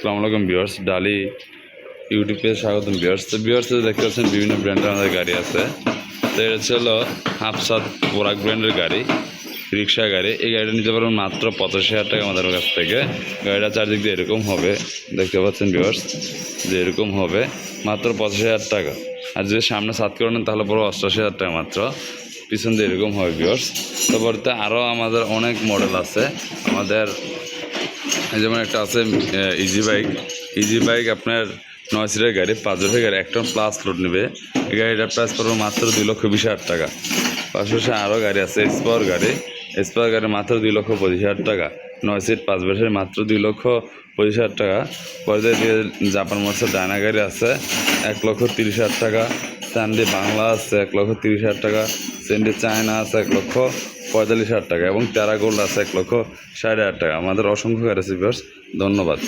আসসালামু আলাইকুম বিয়ার্স ডালি ইউটিউবে স্বাগতম বিয়ার্স তো বিয়ার্স দেখতে পাচ্ছেন, বিভিন্ন ব্র্যান্ডের আমাদের গাড়ি আছে। তো এটা হলো হাফসাদ পোরাক ব্র্যান্ডের গাড়ি রিক্সা গাড়ি। এই গাড়িটা নিতে পারবেন মাত্র পঁচাশি হাজার টাকা আমাদের কাছ থেকে। গাড়িটা চারদিক দিয়ে এরকম হবে, দেখতে পাচ্ছেন বিয়ার্স যে এরকম হবে, মাত্র পঁচাশি হাজার টাকা। আর যদি সামনে সাত করে নেন, তাহলে পুরো অষ্টাশি হাজার টাকা মাত্র। পিছন দিয়ে এরকম হবে বিয়ার্স তারপরে আরও আমাদের অনেক মডেল আছে। আমাদের যেমন একটা আছে ইজি বাইক ইজি বাইক আপনার নয় সিটের গাড়ি, পাঁচ বছরের গাড়ি, একটা প্লাস লোড নেবে। এই গাড়িটার প্রাইস পড়বে মাত্র দুই লক্ষ বিশ হাজার টাকা। পাশাপাশি আরও গাড়ি আছে এক্সপাওয়ার গাড়ি। এক্সপাওয়ার গাড়ি মাত্র দুই লক্ষ পঁচিশ হাজার টাকা। নয় সিট পাঁচ বছরের মাত্র দুই লক্ষ পঁচিশ হাজার টাকা। পরে জাপান মাসের ডায়না গাড়ি আছে, এক লক্ষ তিরিশ হাজার টাকা। স্যান্ডি বাংলা আছে এক লক্ষ তিরিশ হাজার টাকা স্যান্ডে চায়না আছে এক লক্ষ পঁয়তাল্লিশ হাজার টাকা এবং টেরা গোল্ড আছে এক লক্ষ ষাট হাজার টাকা আমাদের অসংখ্য আছে। ধন্যবাদ